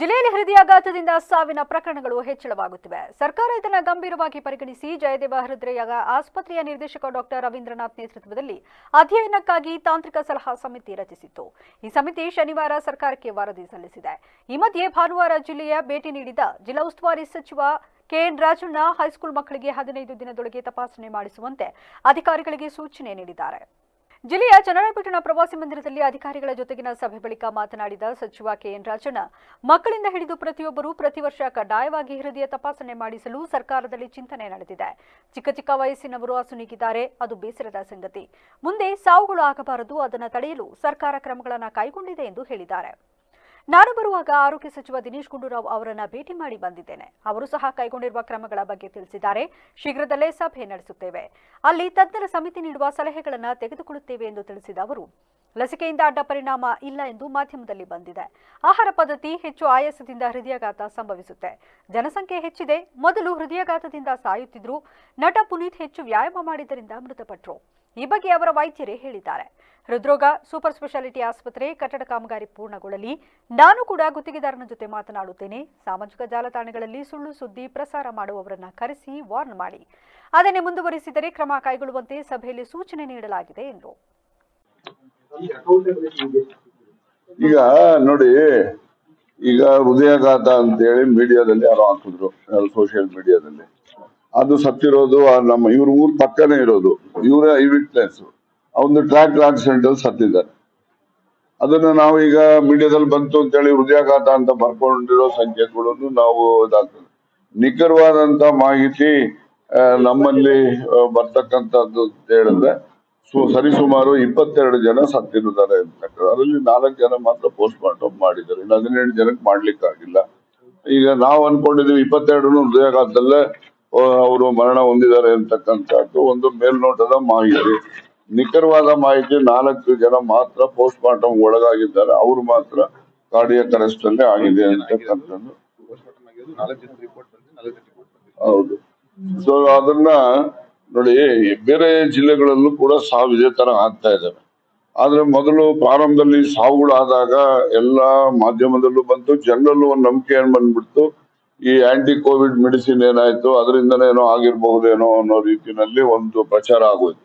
ಜಿಲ್ಲೆಯಲ್ಲಿ ಹೃದಯಾಘಾತದಿಂದ ಸಾವಿನ ಪ್ರಕರಣಗಳು ಹೆಚ್ಚಳವಾಗುತ್ತಿವೆ. ಸರ್ಕಾರ ಇದನ್ನು ಗಂಭೀರವಾಗಿ ಪರಿಗಣಿಸಿ ಜಯದೇವ ಹೃದಯ ಆಸ್ಪತ್ರೆಯ ನಿರ್ದೇಶಕ ಡಾಕ್ಟರ್ ರವೀಂದ್ರನಾಥ್ ನೇತೃತ್ವದಲ್ಲಿ ಅಧ್ಯಯನಕ್ಕಾಗಿ ತಾಂತ್ರಿಕ ಸಲಹಾ ಸಮಿತಿ ರಚಿಸಿತ್ತು. ಈ ಸಮಿತಿ ಶನಿವಾರ ಸರ್ಕಾರಕ್ಕೆ ವರದಿ ಸಲ್ಲಿಸಿದೆ. ಈ ಮಧ್ಯೆ ಭಾನುವಾರ ಜಿಲ್ಲೆಯ ಭೇಟಿ ನೀಡಿದ ಜಿಲ್ಲಾ ಉಸ್ತುವಾರಿ ಸಚಿವ ಕೆಎನ್ ರಾಜಣ್ಣ ಹೈಸ್ಕೂಲ್ ಮಕ್ಕಳಿಗೆ ಹದಿನೈದು ದಿನದೊಳಗೆ ತಪಾಸಣೆ ಮಾಡಿಸುವಂತೆ ಅಧಿಕಾರಿಗಳಿಗೆ ಸೂಚನೆ ನೀಡಿದ್ದಾರೆ. ಜಿಲ್ಲೆಯ ಚನ್ನರಾಯಪಟ್ಟಣ ಪ್ರವಾಸಿ ಮಂದಿರದಲ್ಲಿ ಅಧಿಕಾರಿಗಳ ಜೊತೆಗಿನ ಸಭೆ ಬಳಿಕ ಮಾತನಾಡಿದ ಸಚಿವ ಕೆಎನ್ ರಾಜಣ್ಣ, ಮಕ್ಕಳಿಂದ ಹಿಡಿದು ಪ್ರತಿಯೊಬ್ಬರೂ ಪ್ರತಿ ವರ್ಷ ಕಡ್ಡಾಯವಾಗಿ ಹೃದಯ ತಪಾಸಣೆ ಮಾಡಿಸಲು ಸರ್ಕಾರದಲ್ಲಿ ಚಿಂತನೆ ನಡೆದಿದೆ. ಚಿಕ್ಕ ಚಿಕ್ಕ ವಯಸ್ಸಿನವರು ಅಸುನೀಗಿದ್ದಾರೆ ಅದು ಬೇಸರದ ಸಂಗತಿ. ಮುಂದೆ ಸಾವುಗಳು ಆಗಬಾರದು, ಅದನ್ನು ತಡೆಯಲು ಸರ್ಕಾರ ಕ್ರಮಗಳನ್ನು ಕೈಗೊಂಡಿದೆ ಎಂದು ಹೇಳಿದ್ದಾರೆ. ನಾನು ಬರುವಾಗ ಆರೋಗ್ಯ ಸಚಿವ ದಿನೇಶ್ ಗುಂಡೂರಾವ್ ಅವರನ್ನ ಭೇಟಿ ಮಾಡಿ ಬಂದಿದ್ದೇನೆ. ಅವರು ಸಹ ಕೈಗೊಂಡಿರುವ ಕ್ರಮಗಳ ಬಗ್ಗೆ ತಿಳಿಸಿದ್ದಾರೆ. ಶೀಘ್ರದಲ್ಲೇ ಸಭೆ ನಡೆಸುತ್ತೇವೆ. ಅಲ್ಲಿ ತಜ್ಞರ ಸಮಿತಿ ನೀಡುವ ಸಲಹೆಗಳನ್ನು ತೆಗೆದುಕೊಳ್ಳುತ್ತೇವೆ ಎಂದು ತಿಳಿಸಿದ ಅವರು, ಲಸಿಕೆಯಿಂದ ಅಡ್ಡ ಪರಿಣಾಮ ಇಲ್ಲ ಎಂದು ಮಾಧ್ಯಮದಲ್ಲಿ ಬಂದಿದೆ. ಆಹಾರ ಪದ್ಧತಿ ಹೆಚ್ಚು ಆಯಾಸದಿಂದ ಹೃದಯಾಘಾತ ಸಂಭವಿಸುತ್ತೆ. ಜನಸಂಖ್ಯೆ ಹೆಚ್ಚಿದೆ. ಮೊದಲು ಹೃದಯಾಘಾತದಿಂದ ಸಾಯುತ್ತಿದ್ರು. ನಟ ಪುನೀತ್ ಹೆಚ್ಚು ವ್ಯಾಯಾಮ ಮಾಡಿದ್ದರಿಂದ ಮೃತಪಟ್ಟರು ಈ ಬಗ್ಗೆ ಅವರ ವೈದ್ಯರೇ ಹೇಳಿದ್ದಾರೆ. ಹೃದ್ರೋಗ, ಸೂಪರ್ ಸ್ಪೆಷಾಲಿಟಿ ಆಸ್ಪತ್ರೆ, ಕಟ್ಟಡ ಕಾಮಗಾರಿ ಪೂರ್ಣಗೊಳ್ಳಲಿ. ನಾನು ಕೂಡ ಗುತ್ತಿಗೆದಾರನ ಜೊತೆ ಮಾತನಾಡುತ್ತೇನೆ. ಸಾಮಾಜಿಕ ಜಾಲತಾಣಗಳಲ್ಲಿ ಸುಳ್ಳು ಸುದ್ದಿ ಪ್ರಸಾರ ಮಾಡುವವರನ್ನ ಕರೆಸಿ ವಾರ್ನ್ ಮಾಡಿ. ಅದನ್ನೇ ಮುಂದುವರಿಸಿದರೆ ಕ್ರಮ ಕೈಗೊಳ್ಳುವಂತೆ ಸಭೆಯಲ್ಲಿ ಸೂಚನೆ ನೀಡಲಾಗಿದೆ ಎಂದರು ಈಗ ನೋಡಿ, ಈಗ ಹೃದಯಾಘಾತ ಅಂತೇಳಿ ಮೀಡಿಯಾದಲ್ಲಿ ಯಾರೋ ಹಾಕಿದ್ರು ಸೋಷಿಯಲ್ ಮೀಡಿಯಾದಲ್ಲಿ ಅದು ಸತ್ತಿರೋದು ನಮ್ಮ ಇವ್ರ ಊರ್ ಪಕ್ಕನೇ ಇರೋದು. ಇವರ ಐ ವಿಟ್ನೆಸ್. ಒಂದು ಟ್ರ್ಯಾಕ್ ಆಕ್ಸಿಡೆಂಟ್ ಅಲ್ಲಿ ಸತ್ತಿದ್ದಾರೆ ಅದನ್ನ ನಾವು ಈಗ ಮೀಡಿಯಾದಲ್ಲಿ ಬಂತು ಅಂತೇಳಿ ಹೃದಯಾಘಾತ ಅಂತ ಬರ್ಕೊಂಡಿರೋ ಸಂಖ್ಯೆಗಳನ್ನು ನಾವು ಇದಾಗ್ತದೆ. ನಿಖರವಾದಂತ ಮಾಹಿತಿ ನಮ್ಮಲ್ಲಿ ಬರ್ತಕ್ಕಂಥದ್ದು ಅಂತ ಹೇಳಿದ್ರೆ ಸರಿ ಸರಿಸುಮಾರು ಇಪ್ಪತ್ತೆರಡು ಜನ ಸತ್ತಿರುತ್ತಾರೆ ಅದರಲ್ಲಿ ನಾಲ್ಕು ಜನ ಮಾತ್ರ ಪೋಸ್ಟ್ ಮಾರ್ಟಮ್ ಮಾಡಿದ್ದಾರೆ. ಇನ್ನು ಹದಿನೆಂಟು ಜನಕ್ಕೆ ಮಾಡ್ಲಿಕ್ಕಾಗಿಲ್ಲ. ಈಗ ನಾವು ಅನ್ಕೊಂಡಿದೀವಿ ಇಪ್ಪತ್ತೆರಡು ಹೃದಯಾಘಾತದಲ್ಲೇ ಅವರು ಮರಣ ಹೊಂದಿದ್ದಾರೆ ಅಂತಕ್ಕಂಥದ್ದು ಒಂದು ಮೇಲ್ನೋಟದ ಮಾಹಿತಿ. ನಿಖರವಾದ ಮಾಹಿತಿ ನಾಲ್ಕು ಜನ ಮಾತ್ರ ಪೋಸ್ಟ್ ಮಾರ್ಟಮ್ ಒಳಗಾಗಿದ್ದಾರೆ. ಅವರು ಮಾತ್ರ ಕಾರ್ಡಿಯಕ್ ಅರೆಸ್ಟ್ ಅಲ್ಲೇ ಆಗಿದೆ ಅಂತಕ್ಕಂಥದ್ದು. ಹೌದು. ಸೊ ಅದನ್ನ ನೋಡಿ, ಬೇರೆ ಜಿಲ್ಲೆಗಳಲ್ಲೂ ಕೂಡ ಸಾವು ಇದೇ ತರ ಆಗ್ತಾ ಇದ್ದಾವೆ ಆದ್ರೆ ಮೊದಲು ಪ್ರಾರಂಭದಲ್ಲಿ ಸಾವುಗಳಾದಾಗ ಎಲ್ಲಾ ಮಾಧ್ಯಮದಲ್ಲೂ ಬಂತು. ಜನರಲ್ಲೂ ಒಂದು ನಂಬಿಕೆ ಏನ್ ಬಂದ್ಬಿಡ್ತು? ಈ ಆಂಟಿ ಕೋವಿಡ್ ಮೆಡಿಸಿನ್ ಏನಾಯ್ತು ಅದರಿಂದನೇನೋ ಆಗಿರ್ಬಹುದೇನೋ ಅನ್ನೋ ರೀತಿನಲ್ಲಿ ಒಂದು ಪ್ರಚಾರ ಆಗೋಯ್ತು.